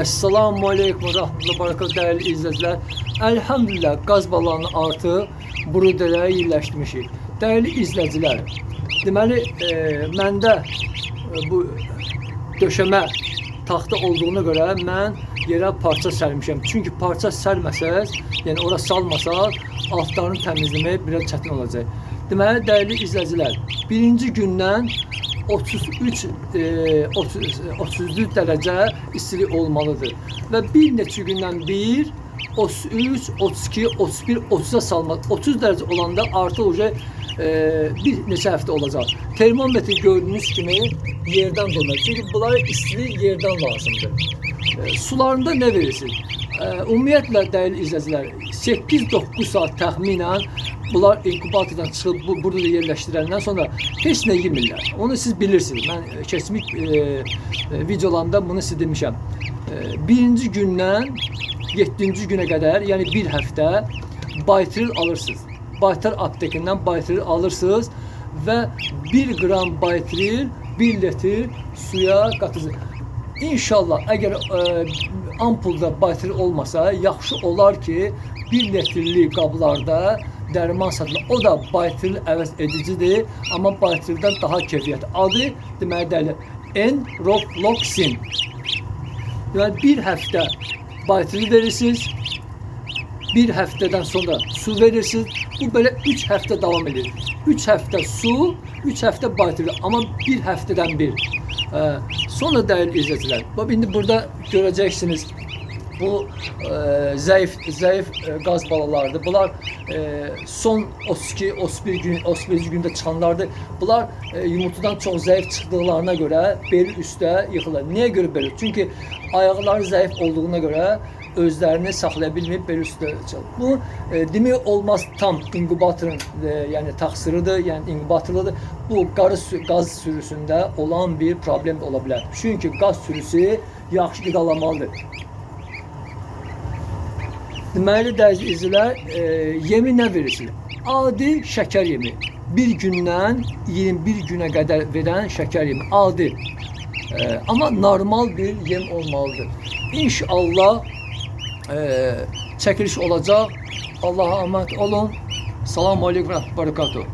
Esselamu Aleyküm ve Rahmetullah Barakatuhu değerli izleyiciler. Elhamdülillah qaz balığının artığı Bruderəyə yerləşdirmişik. Değerli izleyiciler, deməli e, məndə e, bu döşəmə taxta olduğuna görə mən yerə parça sərmişəm. Çünki parça sərməsəz, yəni ora salmasaq, altlarını təmizləmək biraz çətin olacaq. Deməli, dəyərli izləyicilər, birinci gündən 33 e, 30, 33 dərəcə istilik olmalıdır. Və bir neçə gündən bir 33, 32, 31, 30'a salmaq. 30 dərəcə olanda artıq olacaq e, bir neçə həftə olacaq. Termometr gördüyünüz kimi yerdən donar. Çünki bunlara istilik yerdən lazımdır. E, sularında nə verirsiniz? E, ümumiyyətlə dəyərli izləyicilər 8-9 saat təxminən bunlar inkubatordan çıxıb bu, burada da yerləşdirəndən sonra heç nə yemirlər. Onu siz bilirsiniz. Mən e, keçmiş e, e, videolarımda bunu sizə demişəm. E, birinci gündən 7-ci günə qədər, yəni bir həftə Baytril alırsınız. Baytar aptekindən Baytril alırsınız və 1 qram Baytril 1 litr suya qatırsınız. İnşallah əgər ə, ampulda Baytril olmasa, yaxşı olar ki, 1 litrli qablarda dərman satılır. O da Baytril əvəz edicidir, amma Baytrildən daha keyfiyyətli. Adı deməli dəli Enrofloxin. Yani bir hafta baytili verirsiniz. Bir haftadan sonra su verirsiniz. Bu böyle üç hafta devam eder. Üç hafta su, üç hafta baytili ama bir haftadan bir. Sonra değerli izleyiciler, bak şimdi burada göreceksiniz bu e, zayıf zayıf e, gaz balalardı. Bunlar e, son 32 31 gün 31 gündə çıxanlardı. Bunlar e, yumurtadan çox zayıf çıxdıqlarına görə bel üstə yıxılır. Niyə görə belə? Çünki ayaqları zayıf olduğuna görə özlərini saxlaya bilməyib bel üstə çıxır. Bu e, demək olmaz tam inkubatorun e, yəni təqsiridir, yəni inkubatorludur. Bu qarı qaz sürüsündə olan bir problem ola bilər. Çünki qaz sürüsü yaxşı qidalanmalıdır. Deməli dəyərli izləyicilər, e, yemi nə verirsiniz? Adi şəkər yemi. Bir gündən 21 günə qədər verən şəkər yemi. Adi. E, amma normal bir yem olmalıdır. İnşallah e, çəkiliş olacaq. Allah'a emanet olun. Selamun Aleyküm ve Barakatuhu.